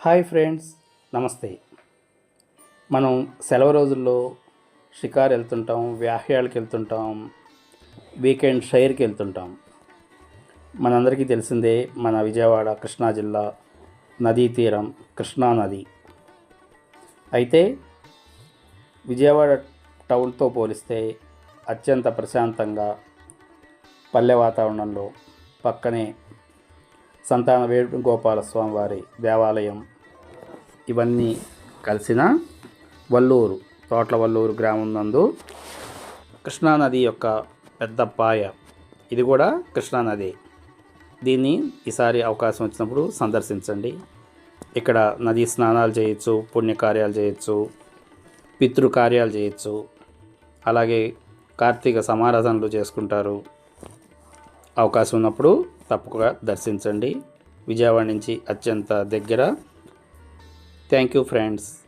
Hi friends నమస్తే. మనం సెలవు రోజుల్లో షికార్ వెళ్తుంటాం వ్యాహ్యాలకు వెళ్తుంటాం వీకెండ్ షైర్కి వెళ్తుంటాం. మనందరికీ తెలిసిందే మన విజయవాడ కృష్ణా జిల్లా నదీ తీరం కృష్ణా నది. అయితే విజయవాడ టౌన్తో పోలిస్తే అత్యంత ప్రశాంతంగా పల్లె వాతావరణంలో పక్కనే సంతాన వేణుగోపాల స్వామి వారి దేవాలయం ఇవన్నీ కలిసిన వల్లూరు తోట్ల వల్లూరు గ్రామం నందు కృష్ణానది యొక్క పెద్ద పాయ. ఇది కూడా కృష్ణానది దీన్ని ఈసారి అవకాశం వచ్చినప్పుడు సందర్శించండి. ఇక్కడ నదీ స్నానాలు చేయొచ్చు పుణ్యకార్యాలు చేయొచ్చు పితృకార్యాలు చేయొచ్చు. అలాగే కార్తీక సమారాధనలు చేసుకుంటారు. అవకాశం ఉన్నప్పుడు తప్పకుండా దర్శించండి. విజయవాడ నుంచి అత్యంత దగ్గర. Thank you friends